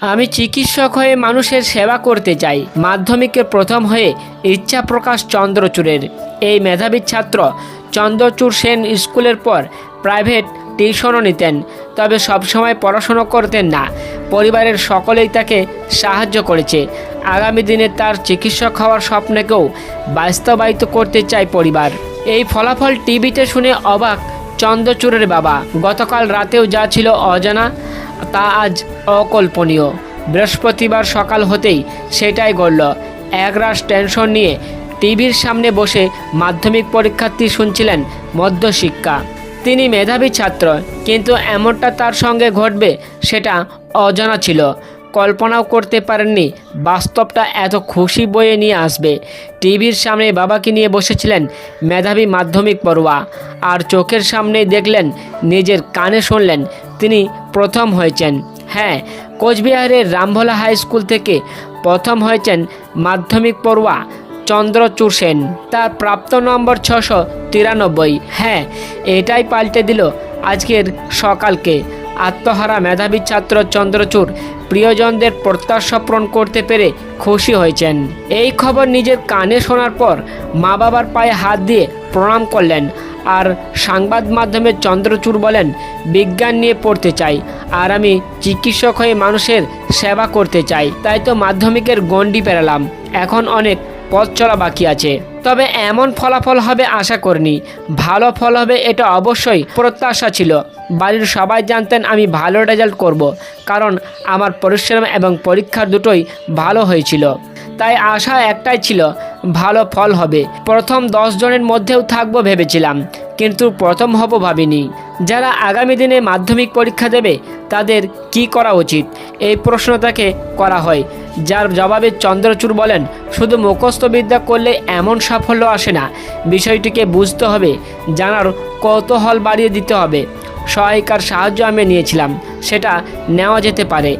আমি চিকিৎসক হয়ে মানুষের সেবা করতে চাই। মাধ্যমিকের প্রথম হয়ে ইচ্ছা প্রকাশ চন্দ্রচূড়ের। এই মেধাবী ছাত্র চন্দ্রচূড় সেন স্কুলের পর প্রাইভেট টিউশনও নিতেন, তবে সবসময় পড়াশুনো করতেন না। পরিবারের সকলেই তাকে সাহায্য করেছে। আগামী দিনে তার চিকিৎসক হওয়ার স্বপ্নকেও বাস্তবায়িত করতে চায় পরিবার। এই ফলাফল টিভিতে শুনে অবাক চন্দ্রচূড়ের বাবা। গতকাল রাতেও যা ছিল অজানা তা আজ অকল্পনীয়। বৃহস্পতিবার সকাল হতেই সেটাই ঘটল একরাশ টেনশন নিয়ে টিভির সামনে বসে মাধ্যমিক পরীক্ষার্থী শুনছিলেন মধ্যশিক্ষা। তিনি মেধাবী ছাত্র, কিন্তু এমনটা তার সঙ্গে ঘটবে সেটা অজানা ছিল। কল্পনাও করতে পারেননি, বাস্তবটা এত খুশি বয়ে নিয়ে আসবে। টিভির সামনে বাবাকে নিয়ে বসেছিলেন মেধাবী মাধ্যমিক পড়ুয়া। আর চোখের সামনেই দেখলেন, নিজের কানে শুনলেন তিনি প্রথম হয়েছেন। হ্যাঁ কোচবিহারের রামভোলা হাই স্কুল থেকে প্রথম হয়েছেন মাধ্যমিক পড়ুয়া চন্দ্রচূড় সেন। তার প্রাপ্ত নম্বর ছশো তিরানব্বই। হ্যাঁ এটাই পাল্টে দিল আজকের সকালকে। আত্মহারা মেধাবী ছাত্র চন্দ্রচূড় প্রিয়জনদের প্রত্যাশা পূরণ করতে পেরে খুশি হয়েছেন। এই খবর নিজের কানে শোনার পর মা বাবার পায়ে হাত দিয়ে প্রণাম করলেন। আর সংবাদ মাধ্যমে চন্দ্রচূড় বলেন, বিজ্ঞান নিয়ে পড়তে চাই, আর আমি চিকিৎসক হয়ে মানুষের সেবা করতে চাই। তাই তো মাধ্যমিকের গণ্ডি পেরালাম, এখন অনেক পথ চলা বাকি আছে। তবে এমন ফলাফল হবে আশা করিনি। ভালো ফল হবে এটা অবশ্যই প্রত্যাশা ছিল। বাড়ির সবাই জানতেন আমি ভালো রেজাল্ট করব, কারণ আমার পরিশ্রম এবং পরীক্ষার দুটোই ভালো হয়েছিল। তাই আশা একটাই ছিল, ভালো ফল হবে। প্রথম দশ জনের মধ্যেও থাকব ভেবেছিলাম। কিন্তু প্রথম হব ভাবিনি। যারা আগামী দিনে মাধ্যমিক পরীক্ষা দেবে, তাদের কি করা উচিত? এই প্রশ্ন তাকে করা হয়, যার জবাবে চন্দ্রচূড় বলেন, শুধু মুখস্থ বিদ্যা করলে এমন সাফল্য আসে না। বিষয়টিকে বুঝতে হবে, জানার কৌতূহল বাড়িয়ে দিতে হবে। সহায়িকার সাহায্য আমি নিয়েছিলাম, সেটা নেওয়া যেতে পারে।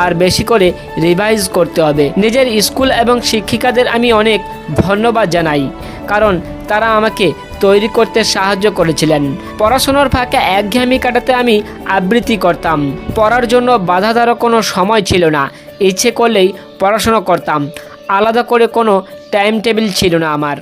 আর বেশি করে রিভাইজ করতে হবে। নিজের স্কুল এবং শিক্ষিকাদের আমি অনেক ধন্যবাদ জানাই, কারণ তারা আমাকে তৈরি করতে সাহায্য করেছিলেন। পড়াশোনার ফাঁকে একঘেয়েমি কাটাতে আমি আবৃত্তি করতাম। পড়ার জন্য বাধাদারও কোনো সময় ছিল না। ইচ্ছে করলেই পড়াশোনা করতাম। আলাদা করে কোনো টাইম টেবিল ছিল না আমার।